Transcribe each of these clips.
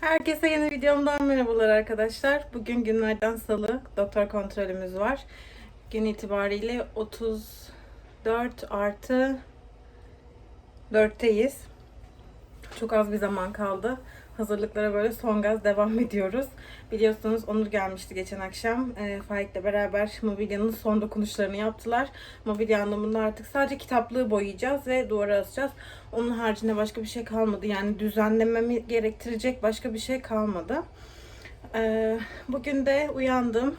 Herkese yeni videomdan merhabalar arkadaşlar. Bugün günlerden salı doktor kontrolümüz var. Gün itibariyle 34 artı 4'teyiz. Çok az bir zaman kaldı. Hazırlıklara böyle son gaz devam ediyoruz. Biliyorsunuz Onur gelmişti geçen akşam. E, Faik'le beraber mobilyanın son dokunuşlarını yaptılar. Mobilya anlamında artık sadece kitaplığı boyayacağız ve duvara asacağız. Onun haricinde başka bir şey kalmadı. Yani düzenlememi gerektirecek başka bir şey kalmadı. E, bugün de uyandım.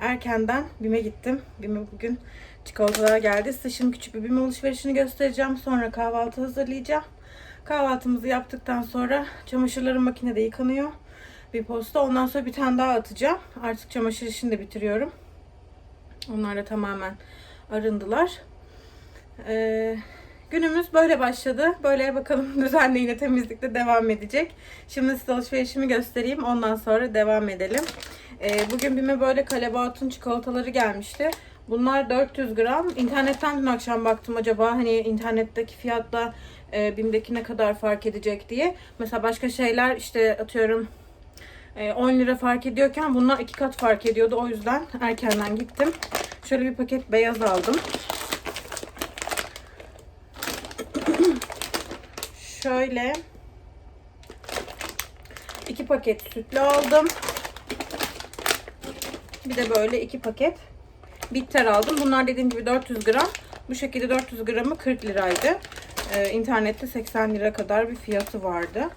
Erkenden BİM'e gittim. BİM'e bugün çikolatalar geldi. Size şimdi küçük bir BİM alışverişini göstereceğim. Sonra kahvaltı hazırlayacağım. Kahvaltımızı yaptıktan sonra çamaşırlarım makinede yıkanıyor. Bir posta. Ondan sonra bir tane daha atacağım. Artık çamaşır işini de bitiriyorum. Onlar da tamamen arındılar. Ee, günümüz böyle başladı. Böyle bakalım düzenli yine temizlikte devam edecek. Şimdi size alışverişimi göstereyim. Ondan sonra devam edelim. Ee, bugün BİM'e böyle kalebatun çikolataları gelmişti. Bunlar 400 gram. İnternetten dün akşam baktım acaba hani internetteki fiyatla e, BİM'deki ne kadar fark edecek diye. Mesela başka şeyler işte atıyorum e, 10 lira fark ediyorken bunlar iki kat fark ediyordu. O yüzden erkenden gittim. Şöyle bir paket beyaz aldım. Şöyle iki paket sütlü aldım. Bir de böyle iki paket bitter aldım. Bunlar dediğim gibi 400 gram. Bu şekilde 400 gramı 40 liraydı. Ee, internette 80 lira kadar bir fiyatı vardı.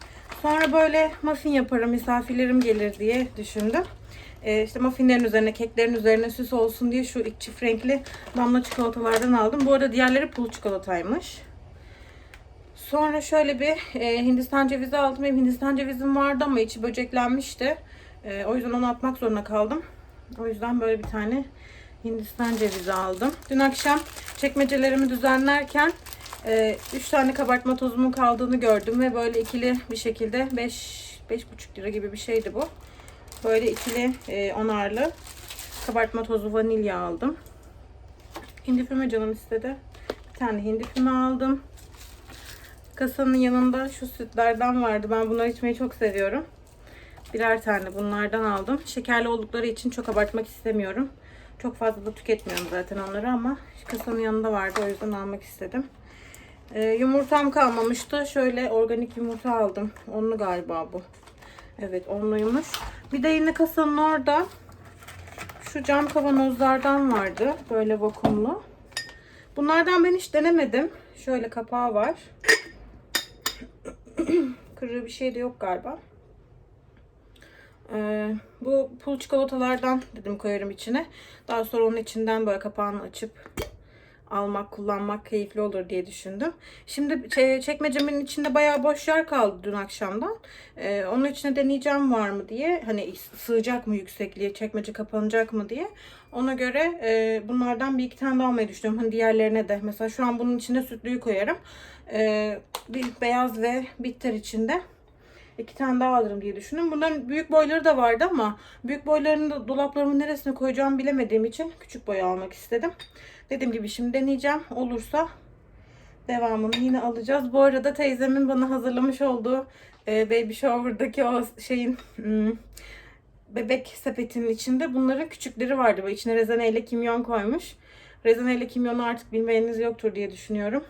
Sonra böyle muffin yaparım misafirlerim gelir diye düşündüm. Ee, işte muffinlerin üzerine, keklerin üzerine süs olsun diye şu iki çift renkli damla çikolatalardan aldım. Bu arada diğerleri pul çikolataymış. Sonra şöyle bir e, Hindistan cevizi aldım. Benim Hindistan cevizim vardı ama içi böceklenmişti. E, o yüzden onu atmak zorunda kaldım. O yüzden böyle bir tane Hindistan cevizi aldım. Dün akşam çekmecelerimi düzenlerken 3 e, tane kabartma tozumun kaldığını gördüm ve böyle ikili bir şekilde 5 5,5 lira gibi bir şeydi bu. Böyle ikili e, onarlı kabartma tozu vanilya aldım. Hindi füme canım istedi. Bir tane hindi füme aldım. Kasanın yanında şu sütlerden vardı. Ben bunları içmeyi çok seviyorum. Birer tane bunlardan aldım. Şekerli oldukları için çok abartmak istemiyorum. Çok fazla da tüketmiyorum zaten onları ama kasanın yanında vardı. O yüzden almak istedim. Ee, yumurtam kalmamıştı. Şöyle organik yumurta aldım. Onlu galiba bu. Evet onluymuş. Bir de yine kasanın orada şu cam kavanozlardan vardı. Böyle vakumlu. Bunlardan ben hiç denemedim. Şöyle kapağı var. Kırığı bir şey de yok galiba. Ee, bu pul çikolatalardan dedim koyarım içine. Daha sonra onun içinden böyle kapağını açıp almak, kullanmak keyifli olur diye düşündüm. Şimdi çekmecemin içinde bayağı boş yer kaldı dün akşamdan. Ee, onun içine deneyeceğim var mı diye. Hani sığacak mı yüksekliğe, çekmece kapanacak mı diye. Ona göre e, bunlardan bir iki tane daha almayı düşünüyorum. Hani diğerlerine de. Mesela şu an bunun içine sütlüyü koyarım. Ee, bir beyaz ve bitter içinde iki tane daha alırım diye düşündüm. Bunların büyük boyları da vardı ama büyük boylarını da dolaplarımın neresine koyacağımı bilemediğim için küçük boy almak istedim. Dediğim gibi şimdi deneyeceğim. Olursa devamını yine alacağız. Bu arada teyzemin bana hazırlamış olduğu e, Baby Shower'daki o şeyin hmm, bebek sepetinin içinde bunların küçükleri vardı. Böyle içine rezene kimyon koymuş. Rezene ile kimyonu artık bilmeyeniniz yoktur diye düşünüyorum.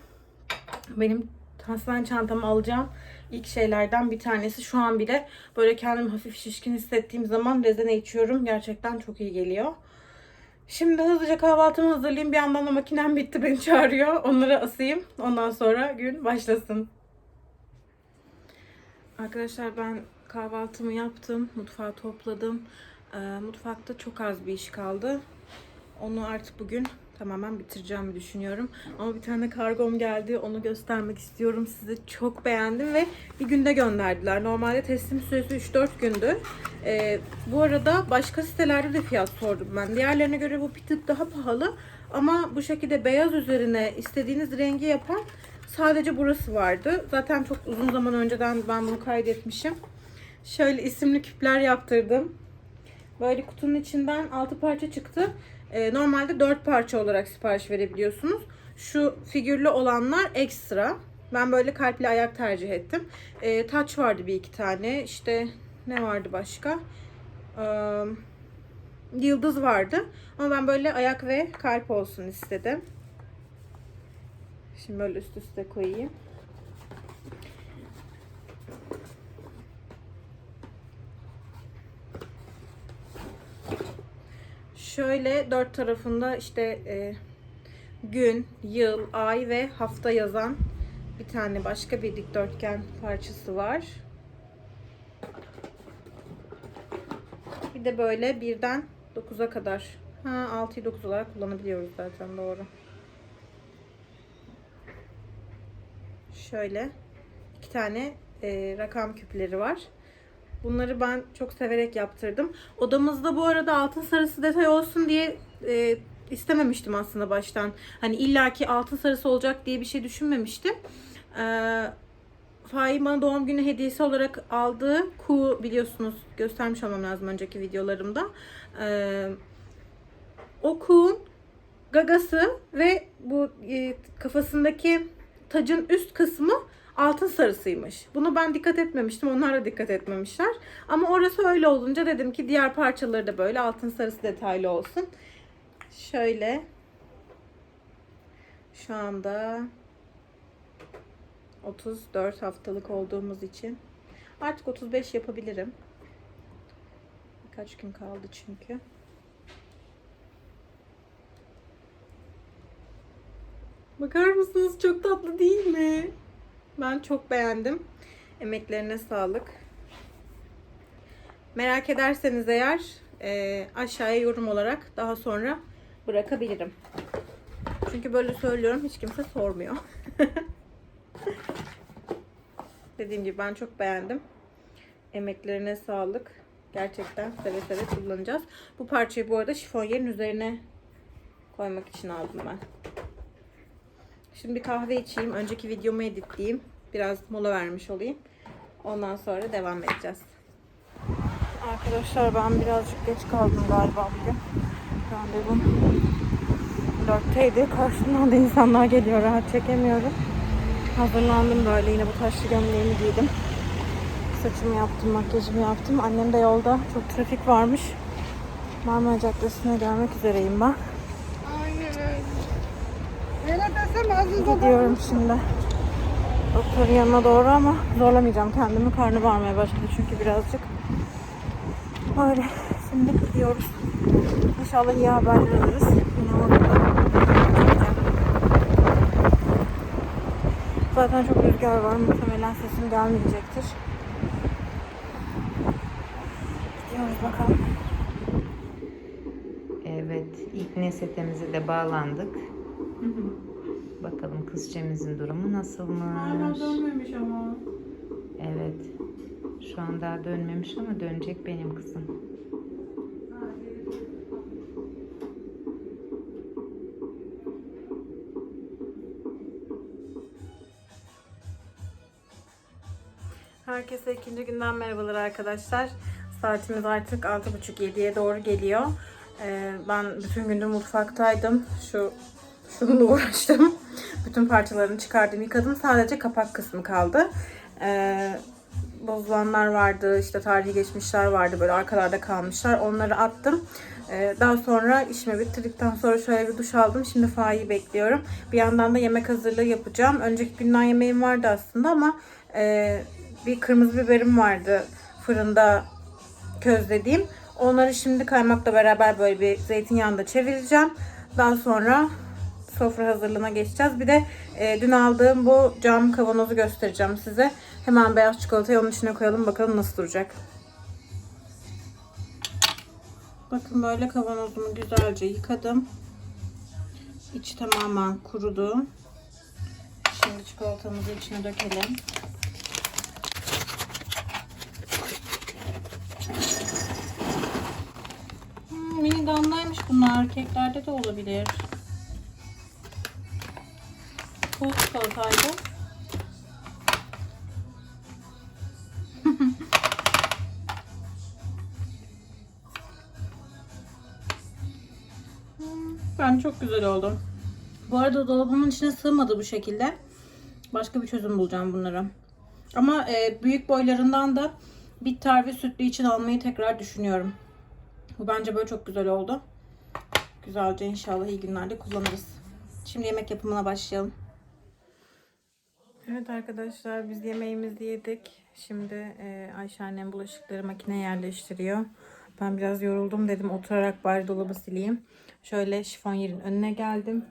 Benim hastane çantamı alacağım ilk şeylerden bir tanesi. Şu an bile böyle kendimi hafif şişkin hissettiğim zaman rezene içiyorum. Gerçekten çok iyi geliyor. Şimdi hızlıca kahvaltımı hazırlayayım. Bir yandan da makinem bitti beni çağırıyor. Onları asayım. Ondan sonra gün başlasın. Arkadaşlar ben kahvaltımı yaptım. Mutfağı topladım. Ee, mutfakta çok az bir iş kaldı. Onu artık bugün tamamen bitireceğimi düşünüyorum. Ama bir tane kargom geldi. Onu göstermek istiyorum size. Çok beğendim ve bir günde gönderdiler. Normalde teslim süresi 3-4 gündü. Ee, bu arada başka sitelerde de fiyat sordum ben. Diğerlerine göre bu bir tık daha pahalı. Ama bu şekilde beyaz üzerine istediğiniz rengi yapan sadece burası vardı. Zaten çok uzun zaman önceden ben bunu kaydetmişim. Şöyle isimli küpler yaptırdım. Böyle kutunun içinden 6 parça çıktı. Ee, normalde 4 parça olarak sipariş verebiliyorsunuz. Şu figürlü olanlar ekstra. Ben böyle kalpli ayak tercih ettim. Ee, taç vardı bir iki tane. İşte ne vardı başka? Ee, yıldız vardı. Ama ben böyle ayak ve kalp olsun istedim. Şimdi böyle üst üste koyayım. Şöyle dört tarafında işte e, gün, yıl, ay ve hafta yazan bir tane başka bir dikdörtgen parçası var. Bir de böyle birden 9'a kadar. Ha 6'yı 9 olarak kullanabiliyoruz zaten doğru. Şöyle iki tane e, rakam küpleri var. Bunları ben çok severek yaptırdım. Odamızda bu arada altın sarısı detay olsun diye e, istememiştim aslında baştan. Hani illaki altın sarısı olacak diye bir şey düşünmemiştim. Ee, Fahin bana doğum günü hediyesi olarak aldığı ku biliyorsunuz göstermiş olmam lazım önceki videolarımda. Ee, o kuğun gagası ve bu e, kafasındaki tacın üst kısmı altın sarısıymış. Bunu ben dikkat etmemiştim. Onlar da dikkat etmemişler. Ama orası öyle olunca dedim ki diğer parçaları da böyle altın sarısı detaylı olsun. Şöyle şu anda 34 haftalık olduğumuz için artık 35 yapabilirim. Birkaç gün kaldı çünkü. Bakar mısınız? Çok tatlı değil mi? Ben çok beğendim. Emeklerine sağlık. Merak ederseniz eğer e, aşağıya yorum olarak daha sonra bırakabilirim. Çünkü böyle söylüyorum hiç kimse sormuyor. Dediğim gibi ben çok beğendim. Emeklerine sağlık. Gerçekten seve seve kullanacağız. Bu parçayı bu arada şifonyerin üzerine koymak için aldım ben. Şimdi bir kahve içeyim. Önceki videomu editleyeyim. Biraz mola vermiş olayım. Ondan sonra devam edeceğiz. Arkadaşlar ben birazcık geç kaldım galiba bugün. Randevum 4'teydi. Karşımdan da insanlar geliyor. Rahat çekemiyorum. Hazırlandım böyle. Yine bu taşlı gömleğimi giydim. Saçımı yaptım, makyajımı yaptım. Annem de yolda. Çok trafik varmış. Marmara Caddesi'ne gelmek üzereyim ben. Gidiyorum şimdi. Doktorun yanına doğru ama zorlamayacağım kendimi. Karnı bağırmaya başladı çünkü birazcık. Böyle şimdi gidiyoruz. İnşallah iyi haberler alırız. Yine orada çekeceğim. Zaten çok rüzgar var. Muhtemelen sesim gelmeyecektir. Gidiyoruz bakalım. Evet, ilk nesetemize de bağlandık. Bakalım kızcağımızın durumu nasılmış? dönmemiş ama. Evet. Şu an daha dönmemiş ama dönecek benim kızım. Herkese ikinci günden merhabalar arkadaşlar. Saatimiz artık 6.30-7'ye doğru geliyor. Ee, ben bütün günü mutfaktaydım. Şu şununla uğraştım. Bütün parçalarını çıkardım, yıkadım. Sadece kapak kısmı kaldı. Ee, bozulanlar vardı, işte tarihi geçmişler vardı böyle arkalarda kalmışlar. Onları attım. Ee, daha sonra işimi bitirdikten sonra şöyle bir duş aldım. Şimdi Fa'yı bekliyorum. Bir yandan da yemek hazırlığı yapacağım. Önceki günden yemeğim vardı aslında ama e, bir kırmızı biberim vardı fırında közlediğim. Onları şimdi kaymakla beraber böyle bir zeytinyağında çevireceğim. Daha sonra sofra hazırlığına geçeceğiz. Bir de e, dün aldığım bu cam kavanozu göstereceğim size. Hemen beyaz çikolatayı onun içine koyalım bakalım nasıl duracak. Bakın böyle kavanozumu güzelce yıkadım. İçi tamamen kurudu. Şimdi çikolatamızı içine dökelim. Hmm, mini damlaymış bunlar. Erkeklerde de olabilir. Bu çikolataydı. Ben çok güzel oldu. Bu arada dolabımın içine sığmadı bu şekilde. Başka bir çözüm bulacağım bunlara. Ama e, büyük boylarından da bitter ve sütlü için almayı tekrar düşünüyorum. Bu bence böyle çok güzel oldu. Güzelce inşallah iyi günlerde kullanırız. Şimdi yemek yapımına başlayalım. Evet arkadaşlar biz yemeğimizi yedik. Şimdi e, Ayşe annem bulaşıkları makineye yerleştiriyor. Ben biraz yoruldum dedim oturarak bari dolabı sileyim. Şöyle şifonyerin önüne geldim.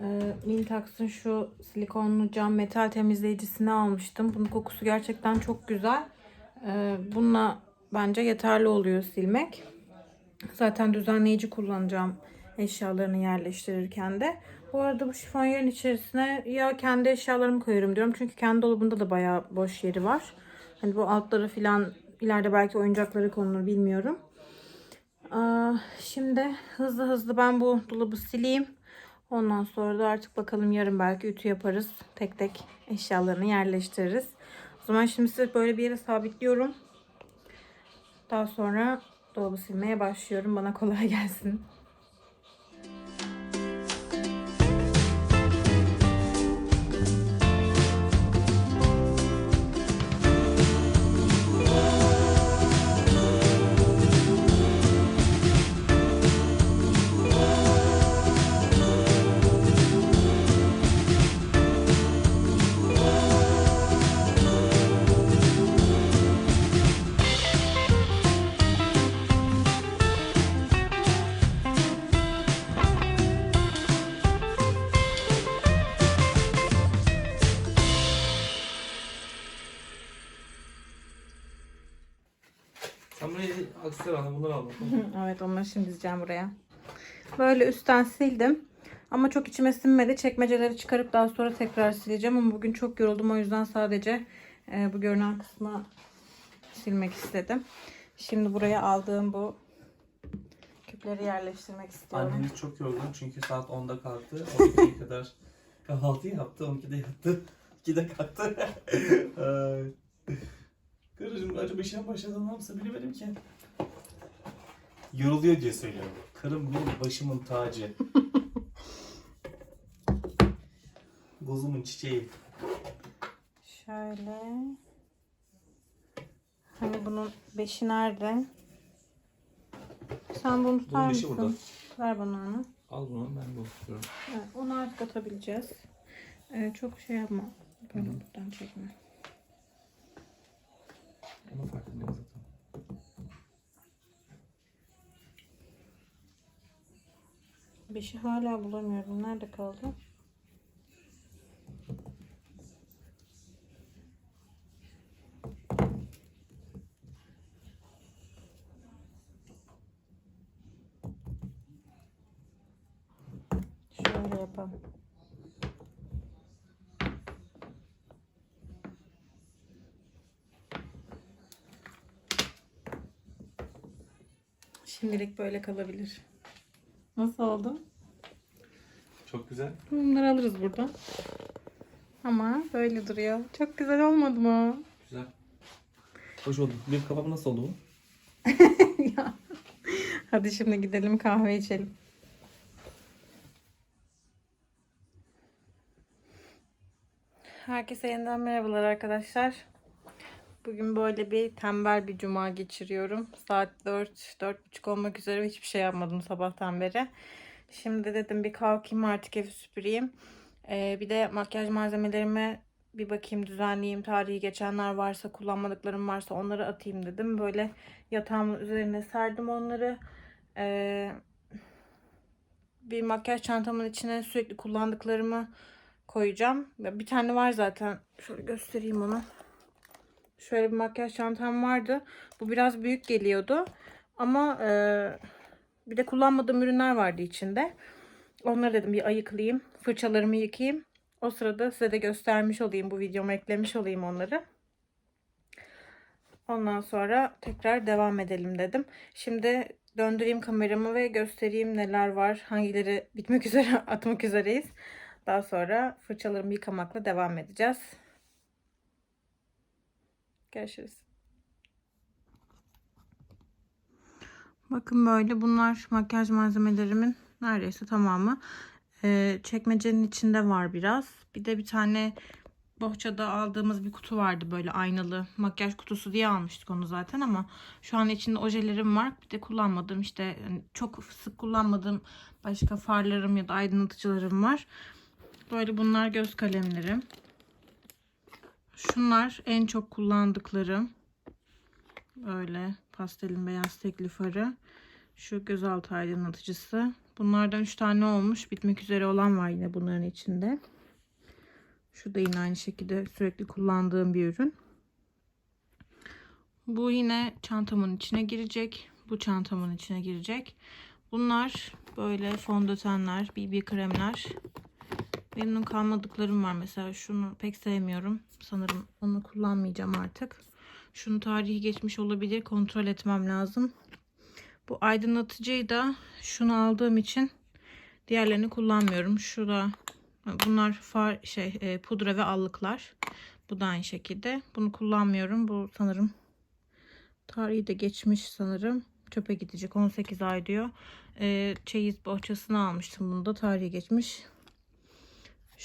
E, Mintax'ın şu silikonlu cam metal temizleyicisini almıştım. Bunun kokusu gerçekten çok güzel. E, bununla bence yeterli oluyor silmek. Zaten düzenleyici kullanacağım eşyalarını yerleştirirken de. Bu arada bu şifonyerin içerisine ya kendi eşyalarımı koyuyorum diyorum. Çünkü kendi dolabında da bayağı boş yeri var. Hani bu altları filan ileride belki oyuncakları konulur bilmiyorum. Aa, şimdi hızlı hızlı ben bu dolabı sileyim. Ondan sonra da artık bakalım yarın belki ütü yaparız. Tek tek eşyalarını yerleştiririz. O zaman şimdi size böyle bir yere sabitliyorum. Daha sonra dolabı silmeye başlıyorum. Bana kolay gelsin. Evet onları şimdi dizeceğim buraya. Böyle üstten sildim. Ama çok içime sinmedi. Çekmeceleri çıkarıp daha sonra tekrar sileceğim. Ama bugün çok yoruldum. O yüzden sadece e, bu görünen kısmı silmek istedim. Şimdi buraya aldığım bu küpleri yerleştirmek istiyorum. Annemiz çok yorgun çünkü saat 10'da kalktı. 12'ye kadar kahvaltı yaptı. 12'de yattı. 2'de kalktı. Karıcığım acaba işe mi başladı ne yapsa bilemedim ki. Yoruluyor diye söylüyorum. Karım benim başımın tacı. Gozumun çiçeği. Şöyle. Hani bunun beşi nerede? Sen bunu tutar Bunun beşi mısın? burada. Ver bana onu. Al bunu ben de oturuyorum. Evet, onu artık atabileceğiz. Ee, çok şey yapma. Böyle buradan çekme. 5'i hala bulamıyorum. Nerede kaldı? Şöyle yapalım. Şimdilik böyle kalabilir. Nasıl oldu? Çok güzel. Bunları alırız buradan. Ama böyle duruyor. Çok güzel olmadı mı? Güzel. Hoş oldu. Bir kebabı nasıl oldu bu? Ya. Hadi şimdi gidelim kahve içelim. Herkese yeniden merhabalar arkadaşlar. Bugün böyle bir tembel bir cuma geçiriyorum. Saat 4, 4.30 olmak üzere hiçbir şey yapmadım sabahtan beri. Şimdi dedim bir kalkayım artık evi süpüreyim. Ee, bir de makyaj malzemelerime bir bakayım düzenleyeyim. Tarihi geçenler varsa kullanmadıklarım varsa onları atayım dedim. Böyle yatağımın üzerine serdim onları. Ee, bir makyaj çantamın içine sürekli kullandıklarımı koyacağım. Ya Bir tane var zaten. Şöyle göstereyim onu. Şöyle bir makyaj çantam vardı. Bu biraz büyük geliyordu. Ama e, bir de kullanmadığım ürünler vardı içinde. Onları dedim bir ayıklayayım. Fırçalarımı yıkayayım. O sırada size de göstermiş olayım. Bu videoma eklemiş olayım onları. Ondan sonra tekrar devam edelim dedim. Şimdi döndüreyim kameramı ve göstereyim neler var. Hangileri bitmek üzere atmak üzereyiz. Daha sonra fırçalarımı yıkamakla devam edeceğiz. Görüşürüz. Bakın böyle bunlar makyaj malzemelerimin neredeyse tamamı. Ee, çekmecenin içinde var biraz. Bir de bir tane bohçada aldığımız bir kutu vardı böyle aynalı. Makyaj kutusu diye almıştık onu zaten ama şu an içinde ojelerim var. Bir de kullanmadığım işte çok sık kullanmadığım başka farlarım ya da aydınlatıcılarım var. Böyle bunlar göz kalemlerim. Şunlar en çok kullandıklarım. Böyle pastelin beyaz tekli farı. Şu gözaltı aydınlatıcısı. Bunlardan 3 tane olmuş. Bitmek üzere olan var yine bunların içinde. Şu da yine aynı şekilde sürekli kullandığım bir ürün. Bu yine çantamın içine girecek. Bu çantamın içine girecek. Bunlar böyle fondötenler, BB kremler. Memnun kalmadıklarım var. Mesela şunu pek sevmiyorum. Sanırım onu kullanmayacağım artık. Şunun tarihi geçmiş olabilir. Kontrol etmem lazım. Bu aydınlatıcıyı da şunu aldığım için diğerlerini kullanmıyorum. Şurada bunlar far şey e, pudra ve allıklar. Bu da aynı şekilde. Bunu kullanmıyorum. Bu sanırım tarihi de geçmiş sanırım. Çöpe gidecek. 18 ay diyor. E, çeyiz bohçasını almıştım. Bunu da tarihi geçmiş.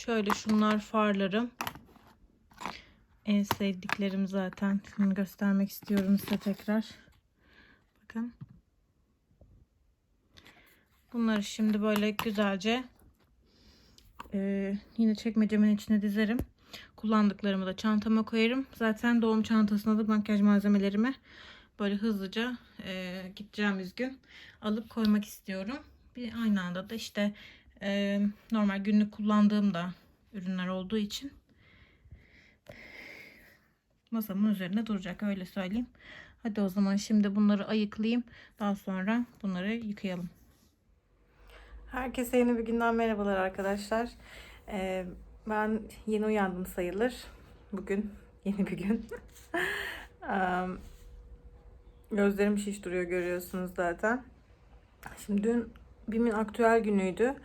Şöyle şunlar farlarım. En sevdiklerim zaten. Şunu göstermek istiyorum size tekrar. Bakın. Bunları şimdi böyle güzelce e, yine çekmecemin içine dizerim. Kullandıklarımı da çantama koyarım. Zaten doğum çantasına da makyaj malzemelerimi böyle hızlıca e, gideceğimiz gün alıp koymak istiyorum. Bir aynı anda da işte e, normal günlük kullandığım da ürünler olduğu için masamın üzerinde duracak öyle söyleyeyim. Hadi o zaman şimdi bunları ayıklayayım. Daha sonra bunları yıkayalım. Herkese yeni bir günden merhabalar arkadaşlar. Ee, ben yeni uyandım sayılır. Bugün yeni bir gün. Em, Gözlerim şiş duruyor görüyorsunuz zaten. Şimdi dün BİM'in aktüel günüydü.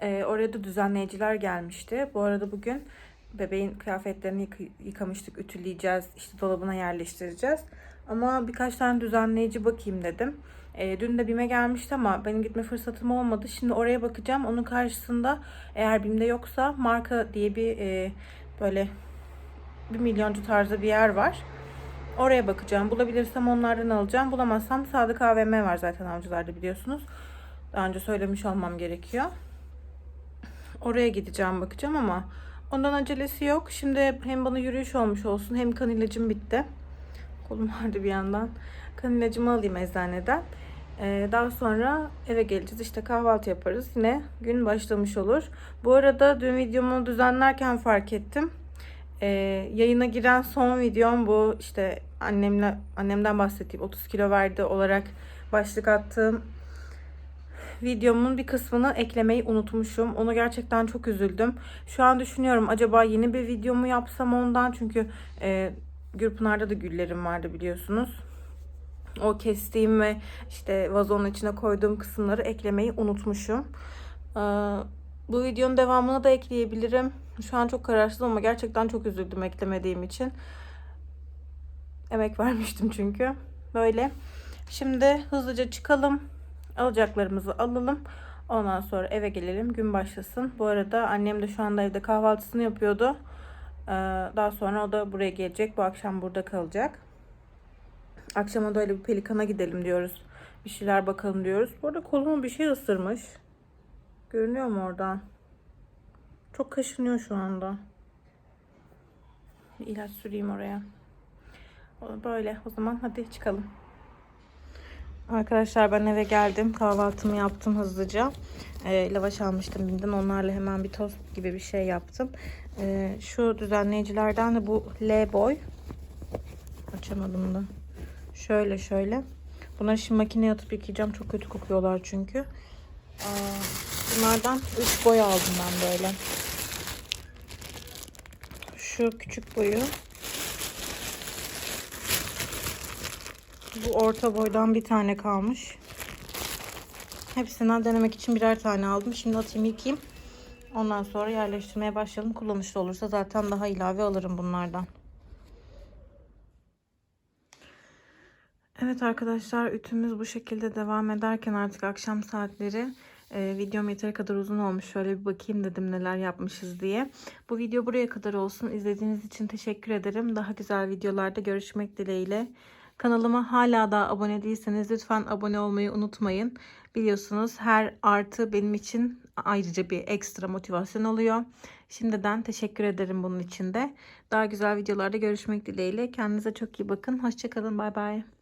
Ee, oraya da düzenleyiciler gelmişti. Bu arada bugün bebeğin kıyafetlerini yık- yıkamıştık, ütüleyeceğiz, işte dolabına yerleştireceğiz. Ama birkaç tane düzenleyici bakayım dedim. Ee, dün de BİM'e gelmişti ama benim gitme fırsatım olmadı. Şimdi oraya bakacağım. Onun karşısında eğer BİM'de yoksa marka diye bir e, böyle bir milyoncu tarzı bir yer var. Oraya bakacağım. Bulabilirsem onlardan alacağım. Bulamazsam Sadık AVM var zaten avcılarda biliyorsunuz. Daha önce söylemiş olmam gerekiyor. Oraya gideceğim bakacağım ama ondan acelesi yok. Şimdi hem bana yürüyüş olmuş olsun hem kan ilacım bitti. Kolum vardı bir yandan. Kan ilacımı alayım eczaneden. Ee, daha sonra eve geleceğiz. İşte kahvaltı yaparız. Yine gün başlamış olur. Bu arada dün videomu düzenlerken fark ettim. Ee, yayına giren son videom bu. İşte annemle annemden bahsettiğim 30 kilo verdi olarak başlık attığım videomun bir kısmını eklemeyi unutmuşum. Onu gerçekten çok üzüldüm. Şu an düşünüyorum acaba yeni bir video mu yapsam ondan çünkü e, Gürpınar'da da güllerim vardı biliyorsunuz. O kestiğim ve işte vazonun içine koyduğum kısımları eklemeyi unutmuşum. Ee, bu videonun devamını da ekleyebilirim. Şu an çok kararsızım ama gerçekten çok üzüldüm eklemediğim için. Emek vermiştim çünkü. Böyle. Şimdi hızlıca çıkalım. Alacaklarımızı alalım. Ondan sonra eve gelelim. Gün başlasın. Bu arada annem de şu anda evde kahvaltısını yapıyordu. Ee, Daha sonra o da buraya gelecek. Bu akşam burada kalacak. Akşama da öyle bir pelikana gidelim diyoruz. Bir şeyler bakalım diyoruz. Bu arada kolumu bir şey ısırmış. Görünüyor mu oradan? Çok kaşınıyor şu anda. Bir ilaç süreyim oraya. Böyle. O zaman hadi çıkalım. Arkadaşlar ben eve geldim. Kahvaltımı yaptım hızlıca. Ee, lavaş almıştım binden. Onlarla hemen bir tost gibi bir şey yaptım. Ee, şu düzenleyicilerden de bu L boy. Açamadım da. Şöyle şöyle. Bunları şimdi makineye atıp yıkayacağım. Çok kötü kokuyorlar çünkü. Aa, bunlardan 3 boy aldım ben böyle. Şu küçük boyu. Bu orta boydan bir tane kalmış. Hepsinden denemek için birer tane aldım. Şimdi atayım yıkayayım. Ondan sonra yerleştirmeye başlayalım. Kullanışlı olursa zaten daha ilave alırım bunlardan. Evet arkadaşlar ütümüz bu şekilde devam ederken artık akşam saatleri Ee, videom yeteri kadar uzun olmuş. Şöyle bir bakayım dedim neler yapmışız diye. Bu video buraya kadar olsun. İzlediğiniz için teşekkür ederim. Daha güzel videolarda görüşmek dileğiyle. Kanalıma hala da abone değilseniz lütfen abone olmayı unutmayın. Biliyorsunuz her artı benim için ayrıca bir ekstra motivasyon oluyor. Şimdiden teşekkür ederim bunun için de. Daha güzel videolarda görüşmek dileğiyle. Kendinize çok iyi bakın. Hoşçakalın. Bay bay.